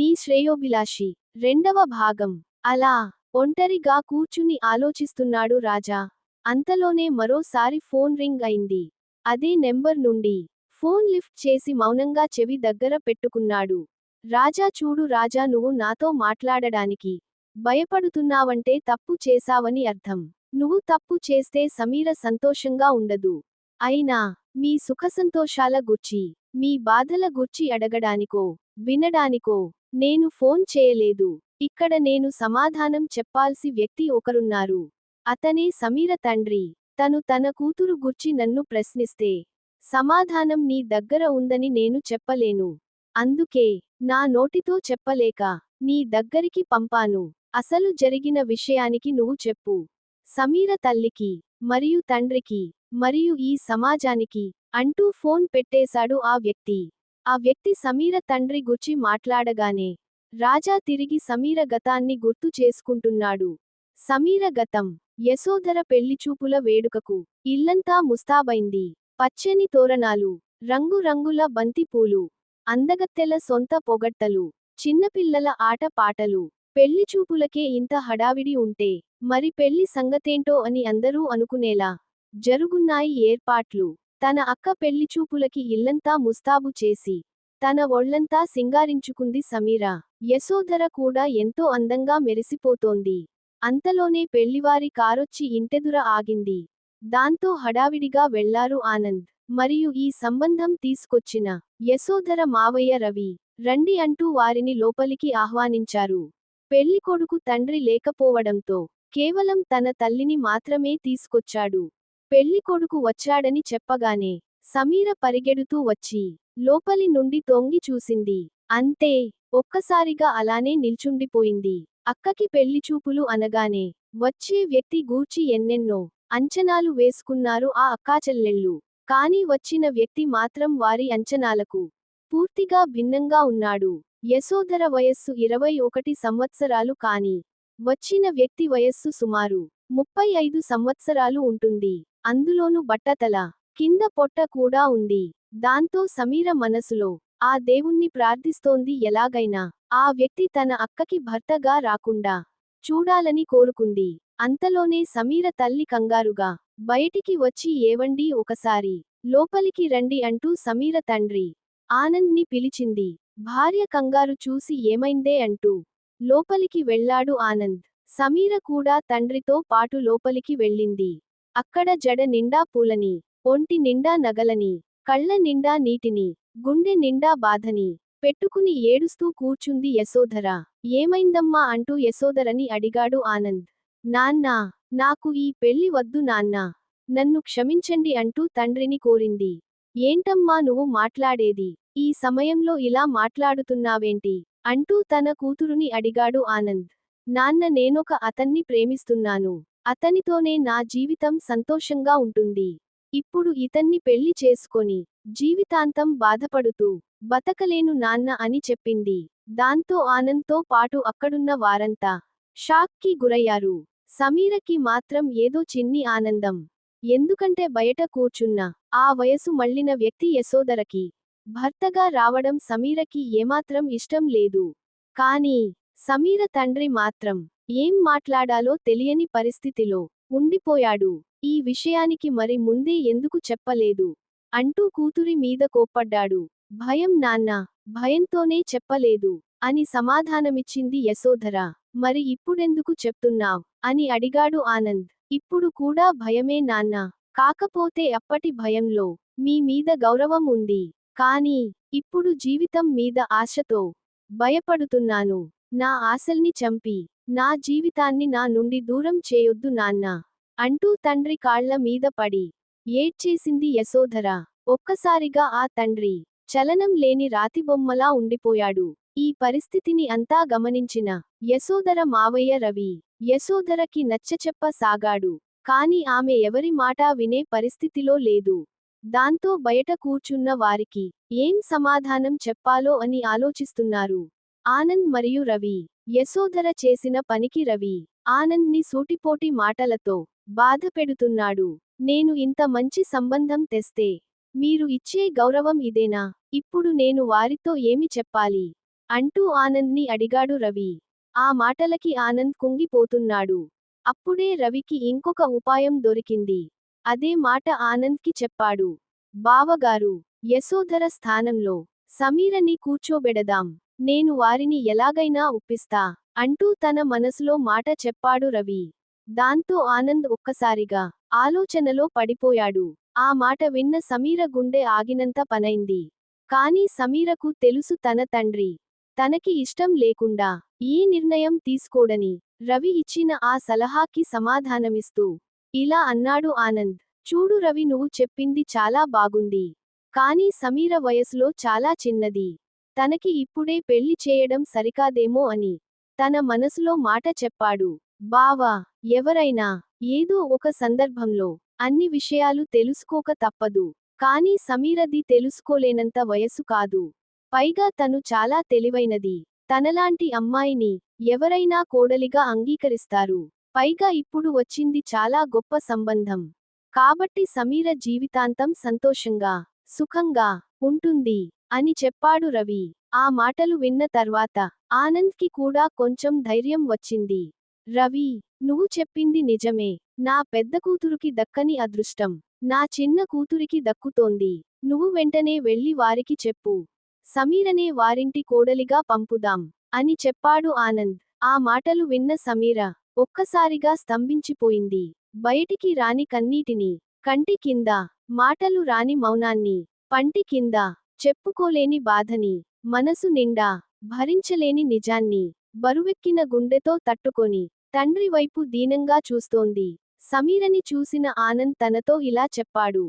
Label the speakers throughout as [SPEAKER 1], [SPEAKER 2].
[SPEAKER 1] నీ శ్రేయోభిలాషి. రెండవ భాగం. అలా ఒంటరిగా కూర్చుని ఆలోచిస్తున్నాడు రాజా. అంతలోనే మరోసారి ఫోన్ రింగ్ అయింది. అదే నెంబర్ నుండి. ఫోన్ లిఫ్ట్ చేసి మౌనంగా చెవి దగ్గర పెట్టుకున్నాడు. రాజా చూడు రాజా నువ్వు నాతో మాట్లాడడానికి. భయపడుతున్నావంటే తప్పు చేశావని అర్థం. నువ్వు తప్పు చేస్తే సమీర సంతోషంగా ఉండదు. అయినా మీ సుఖసంతోషాల గుర్చి మీ బాధల గుర్చి అడగడానికో వినడానికో నేను ఫోన్ చేయలేదు. ఇక్కడ నేను సమాధానం చెప్పాల్సి వ్యక్తి ఒకరున్నారు. అతనే సమీర తండ్రి. తను తన కూతురు గుర్చి నన్ను ప్రశ్నిస్తే సమాధానం నీ దగ్గర ఉందని నేను చెప్పలేను. అందుకే నా నోటితో చెప్పలేక నీ దగ్గరికి పంపాను. అసలు జరిగిన విషయానికి నువ్వు చెప్పు. సమీర తల్లికి మరియు తండ్రికి మరియు ఈ సమాజానికి అంటూ ఫోన్ పెట్టేశాడు ఆ వ్యక్తి. ఆ వ్యక్తి సమీర తండ్రి గుర్చి మాట్లాడగానే రాజా తిరిగి సమీర గతాన్ని గుర్తు చేసుకుంటున్నాడు. సమీర గతం యశోధర పెళ్ళిచూపుల వేడుకకు ఇల్లంతా ముస్తాబైంది. పచ్చని తోరణాలు రంగురంగుల బంతిపూలు అందగత్తెల సొంత పొగట్టలు చిన్నపిల్లల ఆట పాటలు. పెళ్ళిచూపులకే ఇంత హడావిడి ఉంటే మరి పెళ్ళి సంగతేంటో అని అందరూ అనుకునేలా జరుగున్నాయి ఏర్పాట్లు. తన అక్క పెళ్ళిచూపులకి ఇల్లంతా ముస్తాబు చేసి తన ఒళ్ళంతా సింగారించుకుంది సమీర. యశోధర కూడా ఎంతో అందంగా మెరిసిపోతోంది. అంతలోనే పెళ్ళివారి కారొచ్చి ఇంటెదుర ఆగింది. దాంతో హడావిడిగా వెళ్ళారు ఆనంద్. మరియు ఈ సంబంధం తీసుకొచ్చిన యశోధర మావయ్య రవి రండి అంటూ వారిని లోపలికి ఆహ్వానించారు. పెళ్ళికొడుకు తండ్రి లేకపోవడంతో కేవలం తన తల్లిని మాత్రమే తీసుకొచ్చాడు. పెళ్ళికొడుకు వచ్చాడని చెప్పగానే సమీర పరిగెడుతూ వచ్చి లోపలి నుండి తొంగి చూసింది. అంతే ఒక్కసారిగా అలానే నిల్చుండిపోయింది. అక్కకి పెళ్ళిచూపులు అనగానే వచ్చే వ్యక్తి గూర్చి ఎన్నెన్నో అంచనాలు వేసుకున్నారు ఆ అక్కాచెల్లెళ్ళు కాని వచ్చిన వ్యక్తి మాత్రం వారి అంచనాలకు పూర్తిగా భిన్నంగా ఉన్నాడు. యశోధర వయస్సు ఇరవై ఒకటి సంవత్సరాలు కాని వచ్చిన వ్యక్తి వయస్సు సుమారు ముప్పై ఐదు సంవత్సరాలు ఉంటుంది. అందులోను బట్టతల కింద పొట్ట కూడా ఉంది. దాంతో సమీర మనసులో ఆ దేవుణ్ణి ప్రార్థిస్తోంది ఎలాగైనా ఆ వ్యక్తి తన అక్కకి భర్తగా రాకుండా చూడాలని కోరుకుంది. అంతలోనే సమీర తల్లి కంగారుగా బయటికి వచ్చి ఏవండి ఒకసారి లోపలికి రండి అంటూ సమీర తండ్రి ఆనంద్ని పిలిచింది. భార్య కంగారు చూసి ఏమైందే అంటూ లోపలికి వెళ్ళాడు ఆనంద్. సమీర కూడా తండ్రితో పాటు లోపలికి వెళ్ళింది. అక్కడ జడ నిండా పూలని ఒంటి నిండా నగలని కళ్ళ నిండా నీటిని గుండె నిండా బాధని పెట్టుకుని ఏడుస్తూ కూర్చుంది యశోధర. ఏమైందమ్మా అంటూ యశోధరని అడిగాడు ఆనంద్. నాన్నా నాకు ఈ పెళ్ళి వద్దు నాన్నా. నన్ను క్షమించండి అంటూ తండ్రిని కోరింది. ఏంటమ్మా నువ్వు మాట్లాడేది? ఈ సమయంలో ఇలా మాట్లాడుతున్నావేంటి? అంటూ తన కూతురుని అడిగాడు ఆనంద్. నాన్న నేనొక అతన్ని ప్రేమిస్తున్నాను. అతనితోనే నా జీవితం సంతోషంగా ఉంటుంది. ఇప్పుడు ఇతన్ని పెళ్ళి చేసుకొని జీవితాంతం బాధపడుతూ బతకలేను నాన్న అని చెప్పింది. దాంతో ఆనంద్తో పాటు అక్కడున్న వారంతా షాక్కి గురయ్యారు. సమీరకి మాత్రం ఏదో చిన్ని ఆనందం. ఎందుకంటే బయట కూర్చున్న ఆ వయసు మళ్ళిన వ్యక్తి యశోదరకి భర్తగా రావడం సమీరకి ఏమాత్రం ఇష్టం లేదు. కానీ సమీర తండ్రి మాత్రం ఏం మాట్లాడాలో తెలియని పరిస్థితిలో ఉండిపోయాడు. ఈ విషయానికి మరి ముందే ఎందుకు చెప్పలేదు? అంటూ కూతురి మీద కోప్పడ్డాడు. భయం నాన్న భయంతోనే చెప్పలేదు అని సమాధానమిచ్చింది యశోధర. మరి ఇప్పుడెందుకు చెప్తున్నావ్? అని అడిగాడు ఆనంద్. ఇప్పుడు కూడా భయమే నాన్న. కాకపోతే అప్పటి భయంలో మీ మీద గౌరవం ఉంది. కానీ ఇప్పుడు జీవితం మీద ఆశతో భయపడుతున్నాను. నా ఆశల్ని చంపి నా జీవితాన్ని నా నుండి దూరం చేయొద్దు నాన్న అంటూ తండ్రి కాళ్ళ మీద పడి ఏడ్చేసింది యశోధర. ఒక్కసారిగా ఆ తండ్రి చలనం లేని రాతిబొమ్మలా ఉండిపోయాడు. ఈ పరిస్థితిని అంతా గమనించిన యశోధర మావయ్య రవి యశోధరకి నచ్చచెప్ప సాగాడు. కాని ఆమె ఎవరి మాట వినే పరిస్థితిలో లేదు. దాంతో బయట కూర్చున్న వారికి ఏం సమాధానం చెప్పాలో అని ఆలోచిస్తున్నారు. ఆనంద్ మరియు రవి యశోధర చేసిన పనికి రవి ఆనంద్ని సూటిపోటి మాటలతో బాధ పెడుతున్నాడు నేను ఇంత మంచి సంబంధం తెస్తే మీరు ఇచ్చే గౌరవం ఇదేనా? ఇప్పుడు నేను వారితో ఏమి చెప్పాలి? అంటూ ఆనంద్ని అడిగాడు రవి. ఆ మాటలకి ఆనంద్ కుంగిపోతున్నాడు. అప్పుడే రవికి ఇంకొక ఉపాయం దొరికింది. అదే మాట ఆనంద్కి చెప్పాడు. బావగారు యశోధర స్థానంలో సమీరని కూర్చోబెడదాం. నేను వారిని ఎలాగైనా ఒప్పిస్తా అంటూ తన మనసులో మాట చెప్పాడు రవి. దాంతో ఆనంద్ ఒక్కసారిగా ఆలోచనలో పడిపోయాడు. ఆ మాట విన్న సమీర గుండె ఆగినంత పనైంది. కాని సమీరకు తెలుసు తన తండ్రి. తనకి ఇష్టం లేకుండా ఈ నిర్ణయం తీసుకోడని రవి ఇచ్చిన ఆ సలహాకి సమాధానమిస్తూ ఇలా అన్నాడు ఆనంద్. చూడు రవి నువ్వు చెప్పింది చాలా బాగుంది. కాని సమీర వయసులో చాలా చిన్నది. తనకి ఇప్పుడే పెళ్ళి చేయడం సరికాదేమో అని తన మనసులో మాట చెప్పాడు. బావా ఎవరైనా ఏదో ఒక సందర్భంలో అన్ని విషయాలు తెలుసుకోక తప్పదు. కానీ సమీరది తెలుసుకోలేనంత వయసు కాదు. పైగా తను చాలా తెలివైనది. తనలాంటి అమ్మాయిని ఎవరైనా కోడలిగా అంగీకరిస్తారు. పైగా ఇప్పుడు వచ్చింది చాలా గొప్ప సంబంధం. కాబట్టి సమీర జీవితాంతం సంతోషంగా సుఖంగా ఉంటుంది. అని చెప్పాడు రవి. ఆ మాటలు విన్న తర్వాత ఆనంద్కి కూడా కొంచెం ధైర్యం వచ్చింది. రవి నువ్వు చెప్పింది నిజమే. నా పెద్ద కూతురికి దక్కని అదృష్టం. నా చిన్న కూతురికి దక్కుతోంది. నువ్వు వెంటనే వెళ్ళి వారికి చెప్పు. సమీరనే వారింటి కోడలిగా పంపుదాం అని చెప్పాడు ఆనంద్. ఆ మాటలు విన్న సమీర ఒక్కసారిగా స్తంభించిపోయింది. బయటికి రాని కన్నీటిని కంటి కింద మాటలు రాని మౌనాన్ని పంటి కింద చెప్పుకోలేని బాధని మనసు నిండా భరించలేని నిజాన్ని బరువెక్కిన గుండెతో తట్టుకొని తండ్రి వైపు దీనంగా చూస్తోంది. సమీరని చూసిన ఆనంద్ తనతో ఇలా చెప్పాడు.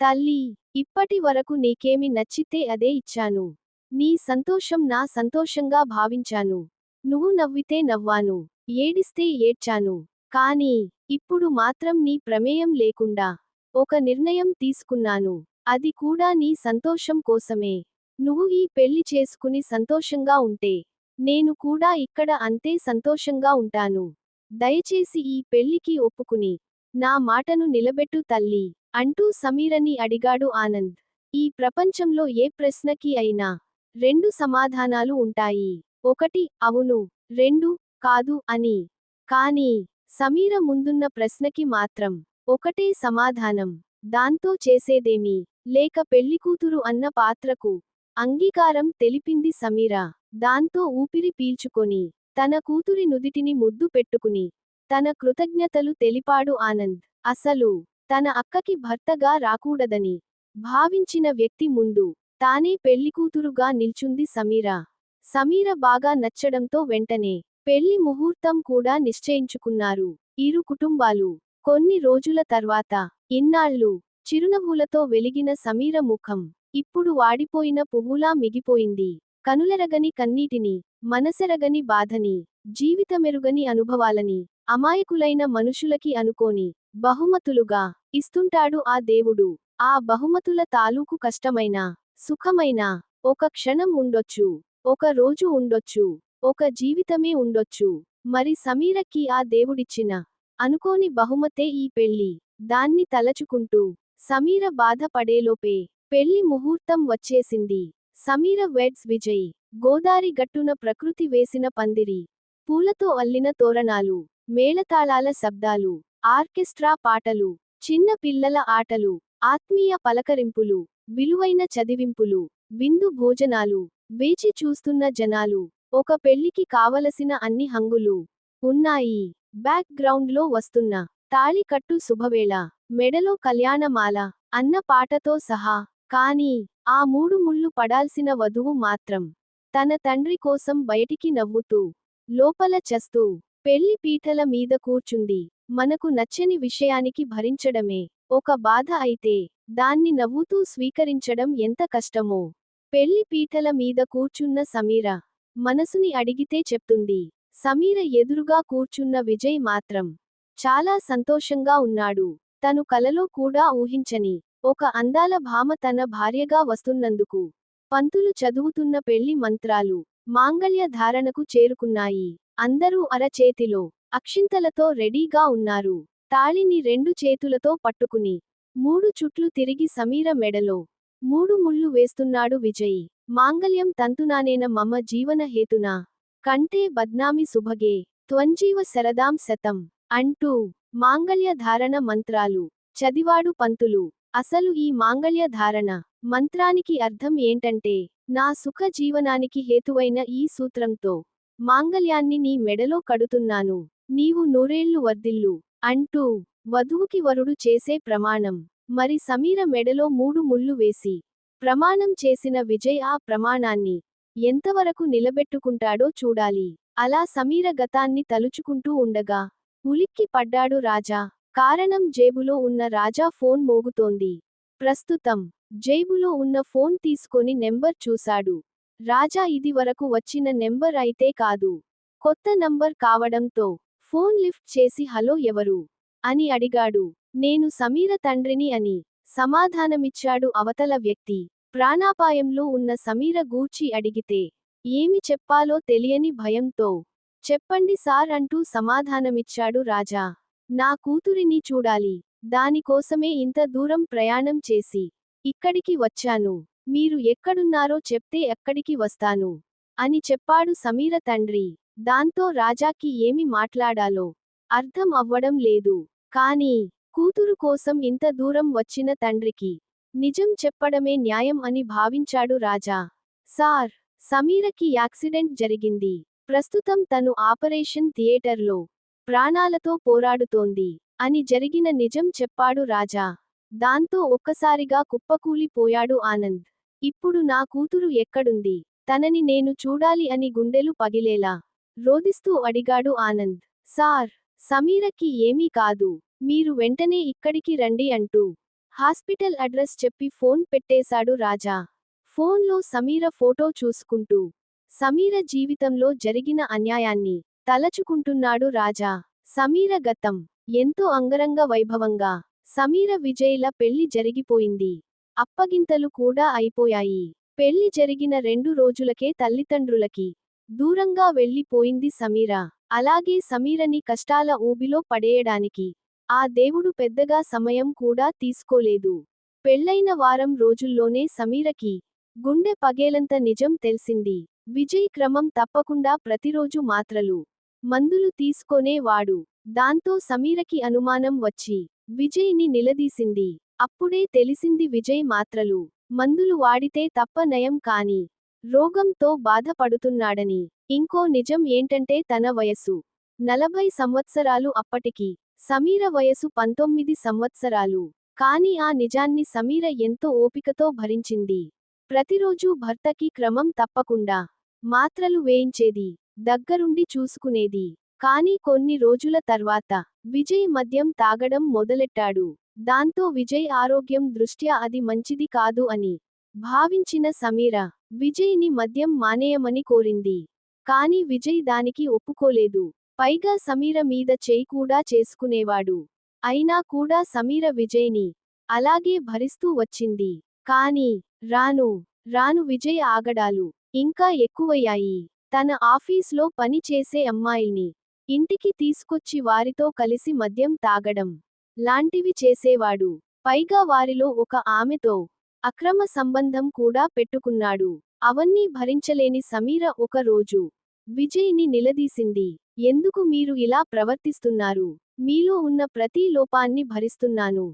[SPEAKER 1] తల్లి ఇప్పటి వరకు నీకేమి నచ్చితే అదే ఇచ్చాను. నీ సంతోషం నా సంతోషంగా భావించాను. నువ్వు నవ్వితే నవ్వాను ఏడిస్తే ఏడ్చాను. కానీ ఇప్పుడు మాత్రం నీ ప్రమేయం లేకుండా ఒక నిర్ణయం తీసుకున్నాను. అది కూడా నీ సంతోషం కోసమే. నువ్వు ఈ పెళ్ళి చేసుకుని సంతోషంగా ఉంటే నేను కూడా ఇక్కడ అంతే సంతోషంగా ఉంటాను. దయచేసి ఈ పెళ్ళికి ఒప్పుకుని నా మాటను నిలబెట్టు తల్లి అంటూ సమీరని అడిగాడు ఆనంద్. ఈ ప్రపంచంలో ఏ ప్రశ్నకి అయినా రెండు సమాధానాలు ఉంటాయి. ఒకటి అవును రెండు కాదు అని. కానీ సమీర ముందున్న ప్రశ్నకి మాత్రం ఒకటే సమాధానం. దాంతో చేసేదేమీ? లేక పెళ్ళికూతురు అన్న పాత్రకు అంగీకారం తెలిపింది సమీరా. దాంతో ఊపిరి పీల్చుకొని తన కూతురి నుదిటిని ముద్దు పెట్టుకుని తన కృతజ్ఞతలు తెలిపాడు ఆనంద్. అసలు తన అక్కకి భర్తగా రాకూడదని భావించిన వ్యక్తి ముందు తానే పెళ్ళికూతురుగా నిల్చుంది సమీరా. సమీర బాగా నచ్చడంతో వెంటనే పెళ్ళి ముహూర్తం కూడా నిశ్చయించుకున్నారు. ఇరు కుటుంబాలు కొన్ని రోజుల తర్వాత ఇన్నాళ్ళు చిరునవ్వులతో వెలిగిన సమీర ముఖం ఇప్పుడు వాడిపోయిన పువ్వులా మిగిపోయింది. కనులెరగని కన్నీటిని మనసెరగని బాధని జీవితమెరుగని అనుభవాలని అమాయకులైన మనుషులకి అనుకోని బహుమతులుగా ఇస్తుంటాడు ఆ దేవుడు. ఆ బహుమతుల తాలూకు కష్టమైన సుఖమైన ఒక క్షణం ఉండొచ్చు ఒక రోజు ఉండొచ్చు ఒక జీవితమే ఉండొచ్చు. మరి సమీరకి ఆ దేవుడిచ్చిన అనుకోని బహుమతే ఈ పెళ్ళి దాన్ని తలచుకుంటూ సమీర బాధపడేలోపే పెళ్ళి ముహూర్తం వచ్చేసింది. సమీర వెడ్స్ విజయ్ గోదారి గట్టున ప్రకృతి వేసిన పందిరి పూలతో అల్లిన తోరణాలు మేళతాళాల శబ్దాలు ఆర్కెస్ట్రా పాటలు చిన్న పిల్లల ఆటలు ఆత్మీయ పలకరింపులు విలువైన చదివింపులు విందు భోజనాలు వేచి చూస్తున్న జనాలు ఒక పెళ్ళికి కావలసిన అన్ని హంగులు ఉన్నాయి. బ్యాక్ గ్రౌండ్లో వస్తున్న తాళికట్టు శుభవేళ మెడలో కళ్యాణమాల అన్న పాటతో సహా కానీ ఆ మూడు ముళ్ళు పడాల్సిన వధువు మాత్రం తన తండ్రి కోసం బయటికి నవ్వుతూ లోపల చస్తూ పెళ్ళి పీటల మీద కూర్చుంది. మనకు నచ్చని విషయానికి భరించడమే ఒక బాధ అయితే దాన్ని నవ్వుతూ స్వీకరించడం ఎంత కష్టమో. పెళ్ళి పీటల మీద కూర్చున్న సమీర మనసుని అడిగితే చెప్తుంది సమీర ఎదురుగా కూర్చున్న విజయ్ మాత్రం చాలా సంతోషంగా ఉన్నాడు. తను కలలో కూడా ఊహించని ఒక అందాల భామ తన భార్యగా వస్తున్నందుకు పంతులు చదువుతున్న పెళ్ళి మంత్రాలు మాంగళ్య ధారణకు చేరుకున్నాయి. అందరూ అరచేతిలో అక్షింతలతో రెడీగా ఉన్నారు. తాళిని రెండు చేతులతో పట్టుకుని మూడు చుట్లు తిరిగి సమీర మెడలో మూడు ముళ్ళు వేస్తున్నాడు విజయ్. మాంగళ్యం తంతునానేన మమ జీవన హేతునా కంటే బద్నామి సుభగే త్వంజీవ శరదాం శతం అంటూ మాంగళ్య ధారణ మంత్రాలు చదివాడు పంతులు. అసలు ఈ మాంగళ్య ధారణ మంత్రానికి అర్థం ఏంటంటే నా సుఖ జీవనానికి హేతువైన ఈ సూత్రంతో మాంగళ్యాన్ని నీ మెడలో కడుతున్నాను నీవు నూరేళ్ళు వర్దిల్లు అంటూ వధువుకి వరుడు చేసే ప్రమాణం. మరి సమీర మెడలో మూడు ముళ్ళు వేసి ప్రమాణం చేసిన విజయ్ ఆ ప్రమాణాన్ని ఎంతవరకు నిలబెట్టుకుంటాడో చూడాలి. అలా సమీర గతాన్ని తలుచుకుంటూ ఉండగా ఉలిక్కి పడ్డాడు రాజా. కారణం జేబులో ఉన్న రాజా ఫోన్ మోగుతోంది. ప్రస్తుతం జేబులో ఉన్న ఫోన్ తీసుకొని నెంబర్ చూశాడు. రాజా ఇది వరకు వచ్చిన నెంబర్ అయితే కాదు. కొత్త నంబర్ కావడంతో ఫోన్ లిఫ్ట్ చేసి హలో ఎవరు? అని అడిగాడు. నేను సమీర తండ్రిని అని సమాధానమిచ్చాడు అవతల వ్యక్తి. ప్రాణాపాయంలో ఉన్న సమీర గూర్చి అడిగితే ఏమి చెప్పాలో తెలియని భయంతో? చెప్పండి సార్ అంటూ సమాధానమిచ్చాడు రాజా. నా కూతురిని చూడాలి. దానికోసమే ఇంత దూరం ప్రయాణం చేసి ఇక్కడికి వచ్చాను. మీరు ఎక్కడున్నారో చెప్తే ఎక్కడికి వస్తాను అని చెప్పాడు సమీర తండ్రి. దాంతో రాజాకి ఏమి మాట్లాడాలో అర్థం అవ్వడం లేదు. కానీ కూతురు కోసం ఇంత దూరం వచ్చిన తండ్రికి నిజం చెప్పడమే న్యాయం అని భావించాడు రాజా. సార్ సమీరకి యాక్సిడెంట్ జరిగింది. ప్రస్తుతం తను ఆపరేషన్ థియేటర్లో ప్రాణాలతో పోరాడుతోంది అని జరిగిన నిజం చెప్పాడు రాజా. దాంతో ఒక్కసారిగా కుప్పకూలిపోయాడు ఆనంద్. ఇప్పుడు నా కూతురు ఎక్కడుంది? తనని నేను చూడాలి అని గుండెలు పగిలేలా? రోదిస్తూ అడిగాడు ఆనంద్. సార్ సమీరకి ఏమీ కాదు. మీరు వెంటనే ఇక్కడికి రండి అంటూ హాస్పిటల్ అడ్రస్ చెప్పి ఫోన్ పెట్టేశాడు రాజా. ఫోన్లో సమీర ఫోటో చూసుకుంటూ సమీర జీవితంలో జరిగిన అన్యాయాన్ని తలచుకుంటున్నాడు రాజా. సమీర గతం ఎంతో అంగరంగ వైభవంగా సమీర విజయ్ల పెళ్ళి జరిగిపోయింది. అప్పగింతలు కూడా అయిపోయాయి. పెళ్ళి జరిగిన రెండు రోజులకే తల్లిదండ్రులకి దూరంగా వెళ్ళిపోయింది సమీర. అలాగే సమీరని కష్టాల ఊబిలో పడేయడానికి ఆ దేవుడు పెద్దగా సమయం కూడా తీసుకోలేదు. పెళ్ళైన వారం రోజుల్లోనే సమీరకి గుండె పగేలంత నిజం తెలిసింది. విజయ్ క్రమం తప్పకుండా ప్రతిరోజు మాత్రలు మందులు తీసుకొనేవాడు దాంతో సమీరకి అనుమానం వచ్చి విజయ్ని నిలదీసింది. అప్పుడే తెలిసింది విజయ్ మాత్రలు మందులు వాడితే తప్ప నయం కాని రోగంతో బాధపడుతున్నాడని. ఇంకో నిజం ఏంటంటే తన వయసు నలభై సంవత్సరాలు అప్పటికి సమీర వయసు పంతొమ్మిది సంవత్సరాలు. కాని ఆ నిజాన్ని సమీర ఎంతో ఓపికతో భరించింది. ప్రతిరోజూ భర్తకి క్రమం తప్పకుండా మాత్రలు వేయించేది దగ్గరుండి చూసుకునేది. కాని కొన్ని రోజుల తర్వాత విజయ్ మద్యం తాగడం మొదలెట్టాడు. దాంతో విజయ్ ఆరోగ్యం దృష్ట్యా అది మంచిది కాదు అని భావించిన సమీర విజయ్ని మద్యం మానేయమని కోరింది. కాని విజయ్ దానికి ఒప్పుకోలేదు. పైగా సమీర మీద చేయి కూడా చేసుకునేవాడు. అయినా కూడా సమీర విజయ్ని అలాగే భరిస్తూ వచ్చింది. కాని రాను రాను విజయ్ ఆగడాలు ఇంకా ఎక్కువయ్యాయి. తన ఆఫీస్లో పని చేసే అమ్మాయిల్ని ఇంటికి తీసుకొచ్చి వారితో కలిసి మద్యం తాగడం లాంటివి చేసేవాడు. పైగా వారిలో ఒక ఆమెతో అక్రమ సంబంధం కూడా పెట్టుకున్నాడు. అవన్నీ భరించలేని సమీర ఒక రోజు విజయ్ని నిలదీసింది. ఎందుకు మీరు ఇలా ప్రవర్తిస్తున్నారు? మీలో ఉన్న ప్రతి లోపాన్ని భరిస్తున్నాను.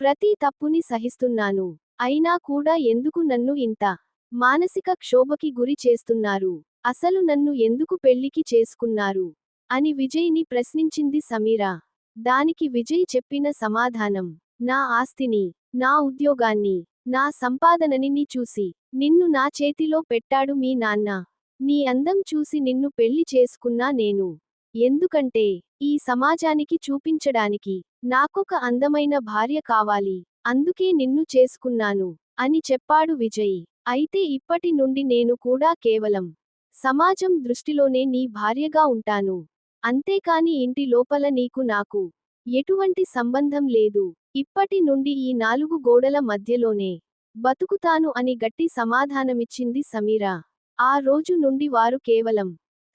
[SPEAKER 1] ప్రతి తప్పుని సహిస్తున్నాను. అయినా కూడా ఎందుకు నన్ను ఇంత మానసిక క్షోభకి గురి చేస్తున్నారు? అసలు నన్ను ఎందుకు పెళ్ళికి చేసుకున్నారు? అని విజయ్ని ప్రశ్నించింది సమీరా. దానికి విజయ్ చెప్పిన సమాధానం నా ఆస్తిని నా ఉద్యోగాన్ని నా సంపాదనని నీ చూసి నిన్ను నా చేతిలో పెట్టాడు మీ నాన్న. నీ అందం చూసి నిన్ను పెళ్ళి చేసుకున్నా నేను. ఎందుకంటే ఈ సమాజానికి చూపించడానికి నాకొక అందమైన భార్య కావాలి అందుకే నిన్ను చేసుకున్నాను అని చెప్పాడు విజయ్. అయితే ఇప్పటి నుండి నేను కూడా కేవలం సమాజం దృష్టిలోనే నీ భార్యగా ఉంటాను. అంతేకాని ఇంటి లోపల నీకు నాకు ఎటువంటి సంబంధం లేదు. ఇప్పటి నుండి ఈ నాలుగు గోడల మధ్యలోనే బతుకుతాను అని గట్టి సమాధానమిచ్చింది సమీరా. ఆ రోజు నుండి వారు కేవలం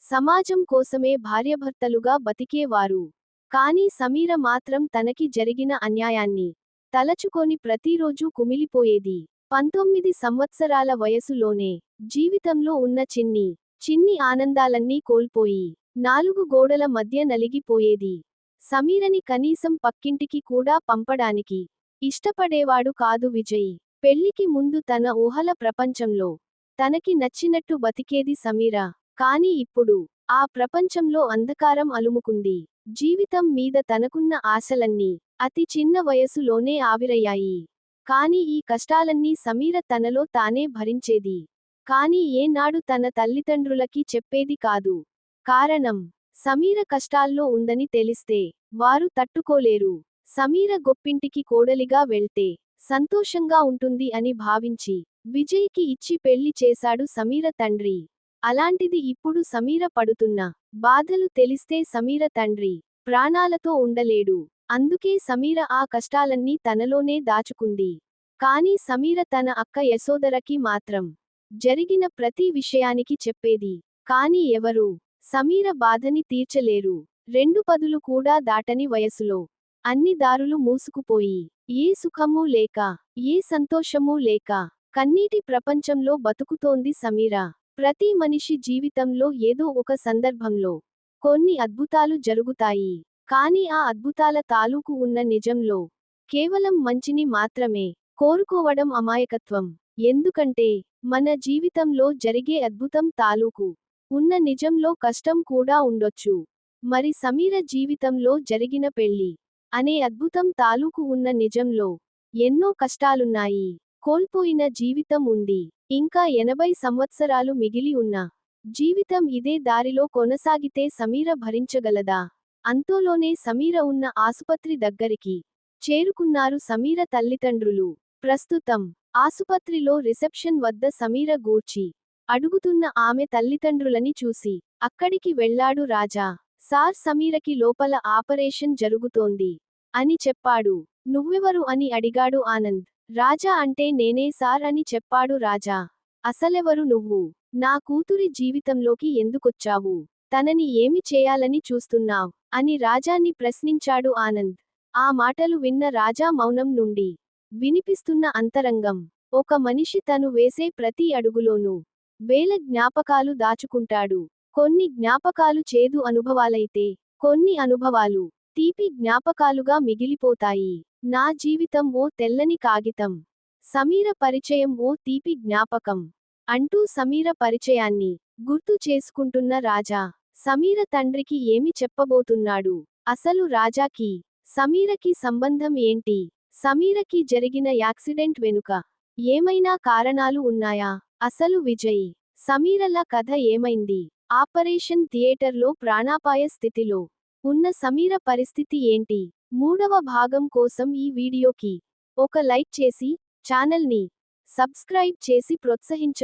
[SPEAKER 1] సమాజం కోసమే భార్యభర్తలుగా బతికేవారు. కానీ సమీర మాత్రం తనకి జరిగిన అన్యాయాన్ని తలచుకొని ప్రతిరోజూ కుమిలిపోయేది. పంతొమ్మిది సంవత్సరాల వయసులోనే జీవితంలో ఉన్న చిన్ని చిన్ని ఆనందాలన్నీ కోల్పోయి నాలుగు గోడల మధ్య నలిగిపోయేది. సమీరని కనీసం పక్కింటికి కూడా పంపడానికి ఇష్టపడేవాడు కాదు విజయ్. పెళ్ళికి ముందు తన ఊహల ప్రపంచంలో తనకి నచ్చినట్టు బతికేది సమీర. కాని ఇప్పుడు ఆ ప్రపంచంలో అంధకారం అలుముకుంది. జీవితం మీద తనకున్న ఆశలన్నీ అతి చిన్న వయసులోనే ఆవిరయ్యాయి. కాని ఈ కష్టాలన్నీ సమీర తనలో తానే భరించేది. కాని ఏనాడు తన తల్లిదండ్రులకి చెప్పేది కాదు. కారణం సమీర కష్టాల్లో ఉందని తెలిస్తే వారు తట్టుకోలేరు. సమీర గొప్పింటికి కోడలిగా వెళ్తే సంతోషంగా ఉంటుంది అని భావించి విజయ్కి ఇచ్చి పెళ్ళి చేశాడు సమీర తండ్రి. అలాంటిది ఇప్పుడు సమీర పడుతున్న. బాధలు తెలిస్తే సమీర తండ్రి ప్రాణాలతో ఉండలేడు. అందుకే సమీర ఆ కష్టాలన్నీ తనలోనే దాచుకుంది. కాని సమీర తన అక్క యశోదరకి మాత్రం జరిగిన ప్రతి విషయానికి చెప్పేది. కాని ఎవరూ? సమీర బాధని తీర్చలేరు. రెండు పదులు కూడా దాటని వయసులో అన్ని దారులు మూసుకుపోయి ఏ సుఖమూ లేక ఏ సంతోషమూ లేక కన్నీటి ప్రపంచంలో బతుకుతోంది సమీర. ప్రతి మనిషి జీవితంలో ఏదో ఒక సందర్భంలో కొన్ని అద్భుతాలు జరుగుతాయి. కాని ఆ అద్భుతాల తాలూకు ఉన్న నిజంలో కేవలం మంచిని మాత్రమే కోరుకోవడం అమాయకత్వం. ఎందుకంటే మన జీవితంలో జరిగే అద్భుతం తాలూకు ఉన్న నిజంలో కష్టం కూడా ఉండొచ్చు. మరి సమీర జీవితంలో జరిగిన పెళ్ళి అనే అద్భుతం తాలూకు ఉన్న నిజంలో ఎన్నో కష్టాలున్నాయి. కోల్పోయిన జీవితం ఉంది. ఇంకా ఎనభై సంవత్సరాలు మిగిలి ఉన్న జీవితం ఇదే దారిలో కొనసాగితే సమీర భరించగలదా? అంతలోనే సమీర ఉన్న ఆసుపత్రి దగ్గరికి చేరుకున్నారు సమీర తల్లిదండ్రులు. ప్రస్తుతం ఆసుపత్రిలో రిసెప్షన్ వద్ద సమీర గూర్చి అడుగుతున్న ఆమె తల్లిదండ్రులని చూసి అక్కడికి వెళ్ళాడు రాజా. సార్ సమీరకి లోపల ఆపరేషన్ జరుగుతోంది అని చెప్పాడు. నువ్వెవరు? అని అడిగాడు ఆనంద్. రాజా అంటే నేనే సార్ అని చెప్పాడు రాజా. అసలెవరు నువ్వు? నా కూతురి జీవితంలోకి ఎందుకొచ్చావు? తనని ఏమి చేయాలని చూస్తున్నావ్? అని రాజాని ప్రశ్నించాడు ఆనంద్. ఆ మాటలు విన్న రాజా మౌనం నుండి. వినిపిస్తున్న అంతరంగం. ఒక మనిషి తను వేసే ప్రతి అడుగులోనూ వేల జ్ఞాపకాలు దాచుకుంటాడు. కొన్ని జ్ఞాపకాలు చేదు అనుభవాలైతే కొన్ని అనుభవాలు తీపి జ్ఞాపకాలుగా మిగిలిపోతాయి. నా జీవితం ఓ తెల్లని కాగితం. సమీర పరిచయం ఓ తీపి జ్ఞాపకం. అంటూ సమీర పరిచయాన్ని గుర్తు చేసుకుంటున్న రాజా సమీర తండ్రికి ఏమి చెప్పబోతున్నాడు? అసలు రాజాకి సమీరకి సంబంధం ఏంటి? సమీరకి జరిగిన యాక్సిడెంట్ వెనుక ఏమైనా కారణాలు ఉన్నాయా? అసలు విజయ్ సమీరల కథ ఏమైంది? ఆపరేషన్ థియేటర్లో ప్రాణాపాయ స్థితిలో ఉన్న సమీర పరిస్థితి ఏంటి? మూడవ భాగం కోసం ఈ వీడియోకి ఒక లైక్ చేసి ఛానల్ని సబ్స్క్రైబ్ చేసి ప్రోత్సహించ